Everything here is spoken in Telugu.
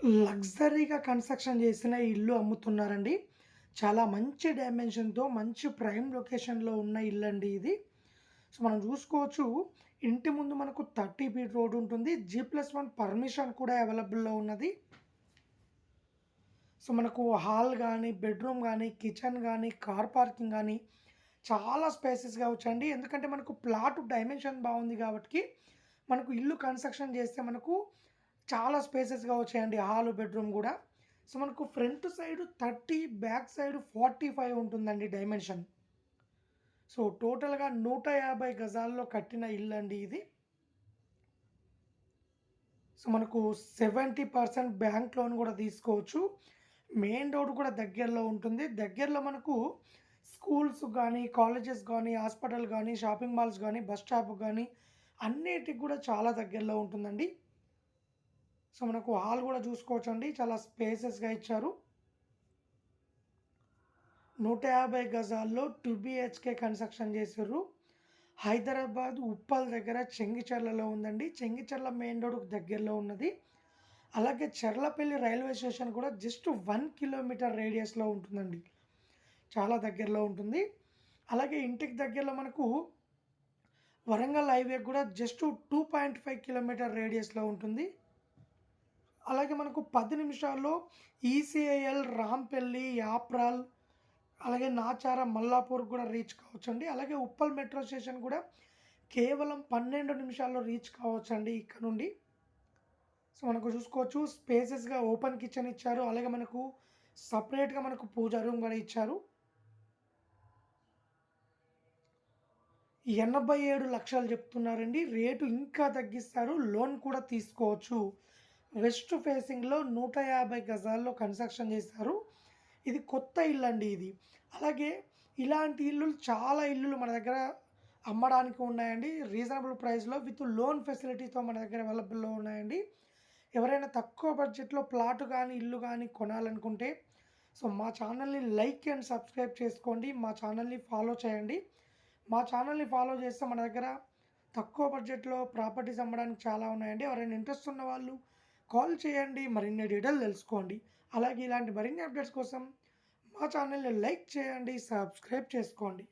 లగ్జరీగా కన్‌స్ట్రక్షన్ చేసిన ఇల్లు అమ్ముతున్నారండి. చాలా మంచి డైమెన్షన్‌తో మంచి ప్రైమ్ లొకేషన్‌లో ఉన్న ఇల్లు అండి ఇది. సో, మనం చూసుకోవచ్చు ఇంటి ముందు మనకు 30 ఫీట్ రోడ్ ఉంటుంది. జి ప్లస్ వన్ పర్మిషన్ కూడా అవైలబుల్‌లో ఉన్నది. సో, మనకు హాల్ కానీ బెడ్‌రూమ్ కానీ కిచెన్ కానీ కార్ పార్కింగ్ కానీ చాలా స్పేసెస్‌గా వచ్చండి. ఎందుకంటే మనకు ప్లాట్ డైమెన్షన్ బాగుంది కాబట్టి మనకు ఇల్లు కన్‌స్ట్రక్షన్ చేస్తే మనకు చాలా స్పేసెస్‌గా వచ్చాయండి హాల్ బెడ్‌రూమ్ కూడా సో, మనకు ఫ్రంట్ సైడ్ 30, బ్యాక్ సైడ్ 45 ఉంటుందండి డైమెన్షన్. సో, టోటల్‌గా 150 గజాల్లో కట్టిన ఇల్లు అండి ఇది. సో, మనకు 70% బ్యాంక్ లోన్ కూడా తీసుకోవచ్చు. మెయిన్ రోడ్ కూడా దగ్గరలో ఉంటుంది. దగ్గరలో మనకు స్కూల్స్ కానీ కాలేజెస్ కానీ హాస్పిటల్ కానీ షాపింగ్ మాల్స్ కానీ బస్ స్టాప్ కానీ అన్నిటికి కూడా చాలా దగ్గరలో ఉంటుందండి. సో, మనకు హాల్ కూడా చూసుకోవచ్చండి. చాలా స్పేసెస్‌గా ఇచ్చారు. 150 గజాల్లో టూ బిహెచ్కే కన్‌స్ట్రక్షన్ చేసారు హైదరాబాద్ ఉప్పల్ దగ్గర చెంగిచెర్లలో ఉందండి. చెంగిచెర్ల మెయిన్ రోడ్ దగ్గరలో ఉన్నది. అలాగే చెర్లపల్లి రైల్వే స్టేషన్ కూడా జస్ట్ వన్ కిలోమీటర్ రేడియస్‌లో ఉంటుందండి. చాలా దగ్గరలో ఉంటుంది. అలాగే ఇంటికి దగ్గరలో మనకు వరంగల్ హైవే కూడా జస్ట్ 2.5 కిలోమీటర్ రేడియస్‌లో ఉంటుంది. అలాగే మనకు పది నిమిషాల్లో ఈసీఐఎల్, రాంపల్లి, యాప్రాల్ అలాగే నాచార మల్లాపూర్ కూడా రీచ్ కావచ్చండి. అలాగే ఉప్పల్ మెట్రో స్టేషన్ కూడా కేవలం 12 నిమిషాల్లో రీచ్ కావచ్చండి ఇక్కడ నుండి. సో, మనకు చూసుకోవచ్చు స్పేసెస్‌గా ఓపెన్ కిచెన్ ఇచ్చారు. అలాగే మనకు సపరేట్గా మనకు పూజ రూమ్ కూడా ఇచ్చారు. ఎనభై ఏడు లక్షలు చెప్తున్నారండి. రేటు ఇంకా తగ్గిస్తారు. లోన్ కూడా తీసుకోవచ్చు. వెస్ట్ ఫేసింగ్‌లో 150 గజాల్లో కన్‌స్ట్రక్షన్ చేశారు. ఇది కొత్త ఇల్లు అండి ఇది. అలాగే ఇలాంటి ఇల్లులు చాలా ఇల్లులు మన దగ్గర అమ్మడానికి ఉన్నాయండి. రీజనబుల్ ప్రైస్‌లో విత్ లోన్ ఫెసిలిటీతో మన దగ్గర అవైలబుల్‌లో ఉన్నాయండి. ఎవరైనా తక్కువ బడ్జెట్‌లో ప్లాట్ కానీ ఇల్లు కానీ కొనాలనుకుంటే సో, మా ఛానల్‌ని లైక్ అండ్ సబ్స్క్రైబ్ చేసుకోండి. మా ఛానల్‌ని ఫాలో చేయండి. మా ఛానల్‌ని ఫాలో చేస్తే మన దగ్గర తక్కువ బడ్జెట్‌లో ప్రాపర్టీస్ అమ్మడానికి చాలా ఉన్నాయండి. ఎవరైనా ఇంట్రెస్ట్ ఉన్న వాళ్ళు కాల్ చేయండి. మరిన్ని డీటెయిల్ తెలుసుకోండి. అలాగే ఇలాంటి మరిన్ని అప్డేట్స్ కోసం మా ఛానల్‌ని లైక్ చేయండి. సబ్స్క్రైబ్ చేసుకోండి.